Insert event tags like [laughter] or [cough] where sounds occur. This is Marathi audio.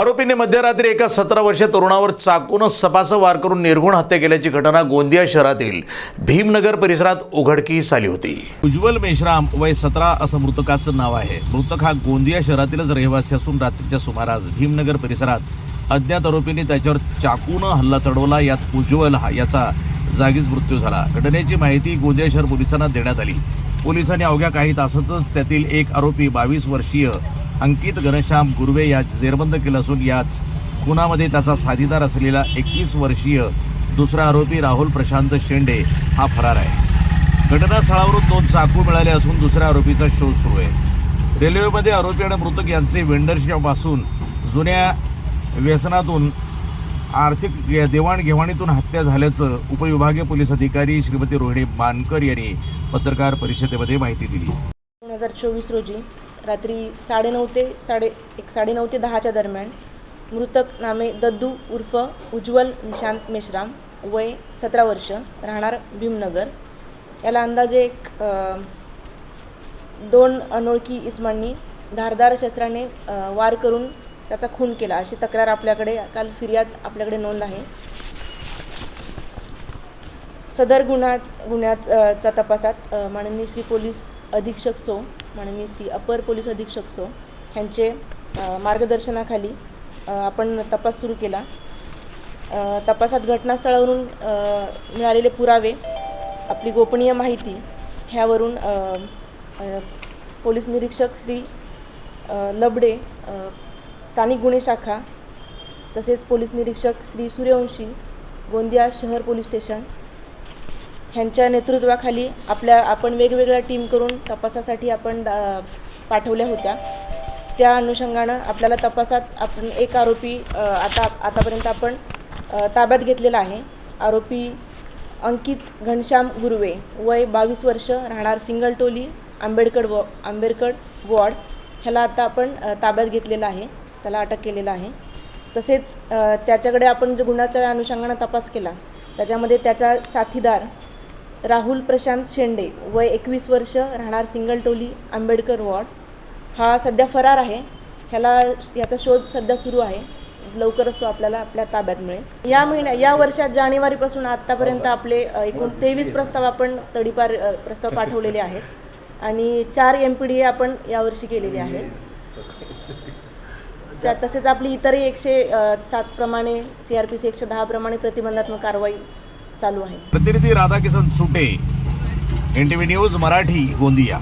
आरोपीने मध्यरात्री एका सतरा वर्षीय तरुणावर चाकून सपासं वार करून निर्गुण हत्या केल्याची घटना गोंदिया शहरातील भीमनगर परिसरात उघडकीस आली होती. उज्ज्वल मेश्राम वय सतरा असं मृतकाचं नाव आहे. मृतक हा गोंदिया शहरातीलच रहिवासी असून रात्रीच्या सुमारास भीमनगर परिसरात अज्ञात आरोपींनी त्याच्यावर चाकूनं हल्ला चढवला. यात उज्ज्वल हा याचा जागीच मृत्यू झाला. घटनेची माहिती गोंदिया शहर पोलिसांना देण्यात आली. पोलिसांनी अवघ्या काही तासातच त्यातील एक आरोपी बावीस वर्षीय अंकित घनश्याम गुर्वे या जेरबंद केलं असून याच खुनामध्ये त्याचा साथीदार असलेला एकवीस वर्षीय दुसरा आरोपी राहुल प्रशांत शेंडे हा फरार आहे. घटनास्थळावरून दोन चाकू मिळाले असून दुसऱ्या आरोपीचा शोध सुरू आहे. रेल्वेमध्ये आरोपी आणि मृतक यांचे वेंडरशिपासून जुन्या व्यसनातून आर्थिक देवाणघेवाणीतून हत्या झाल्याचं उपविभागीय पोलीस अधिकारी श्रीमती रोहिणी मानकर यांनी पत्रकार परिषदेमध्ये माहिती दिली. दोन हजार चोवीस रोजी रात्री साडेनऊ ते साडे एक साडेनऊ ते दहाच्या दरम्यान मृतक नामे दद्दू उर्फ उज्ज्वल निशांत मेश्राम वय सतरा वर्ष राहणार भीमनगर. याला अंदाजे एक दोन अनोळखी इस्मांनी धारदार शस्त्राने वार करून त्याचा खून केला अशी तक्रार आपल्याकडे काल फिर्याद आपल्याकडे नोंद आहे. सदर गुन्हाच गुन्ह्याचा तपासात माननीय श्री पोलीस अधीक्षक सो माननीय श्री अपर पोलीस अधीक्षक सो ह्यांचे मार्गदर्शनाखाली आपण तपास सुरू केला. तपासात घटनास्थळावरून मिळालेले पुरावे आपली गोपनीय माहिती ह्यावरून पोलीस निरीक्षक श्री लबडे स्थानिक गुन्हे शाखा तसेच पोलीस निरीक्षक श्री सूर्यवंशी गोंदिया शहर पोलीस स्टेशन ह्यांच्या नेतृत्वाखाली आपल्या आपण वेगवेगळ्या टीम करून तपासासाठी आपण दा- पाठवल्या होत्या. त्या अनुषंगानं आपल्याला तपासात आपण एक आरोपी आता आतापर्यंत आपण ताब्यात घेतलेला आहे. आरोपी अंकित घनश्याम गुर्वे वय बावीस वर्ष राहणार सिंगलटोली आंबेडकर वॉ आंबेडकर वॉर्ड. ह्याला आता आपण ताब्यात घेतलेला आहे. त्याला अटक केलेलं आहे. तसेच त्याच्याकडे आपण जो गुन्ह्याच्या अनुषंगानं तपास केला त्याच्यामध्ये त्याचा साथीदार राहुल प्रशांत शेंडे वय एकवीस वर्ष राहणार सिंगलटोली आंबेडकर वॉर्ड. हा सध्या फरार आहे. ह्याला ह्याचा शोध सध्या सुरू आहे. लवकरच तो आपल्याला आपल्या ताब्यात मिळेल. या महिन्या या वर्षात जानेवारीपासून आत्तापर्यंत आपले अ, एकूण तेवीस प्रस्ताव आपण तडीपार प्रस्ताव पाठवलेले आहेत. आणि चार एम पी डी ए आपण यावर्षी केलेले आहेत. [laughs] तसेच आपली इतरही एकशे सात प्रमाणे सी आर पी सी एकशे दहा प्रमाणे प्रतिबंधात्मक कारवाई चालू आहे. प्रतिनिधी राधाकिशन सुटे. NTV news Marathi Gondia.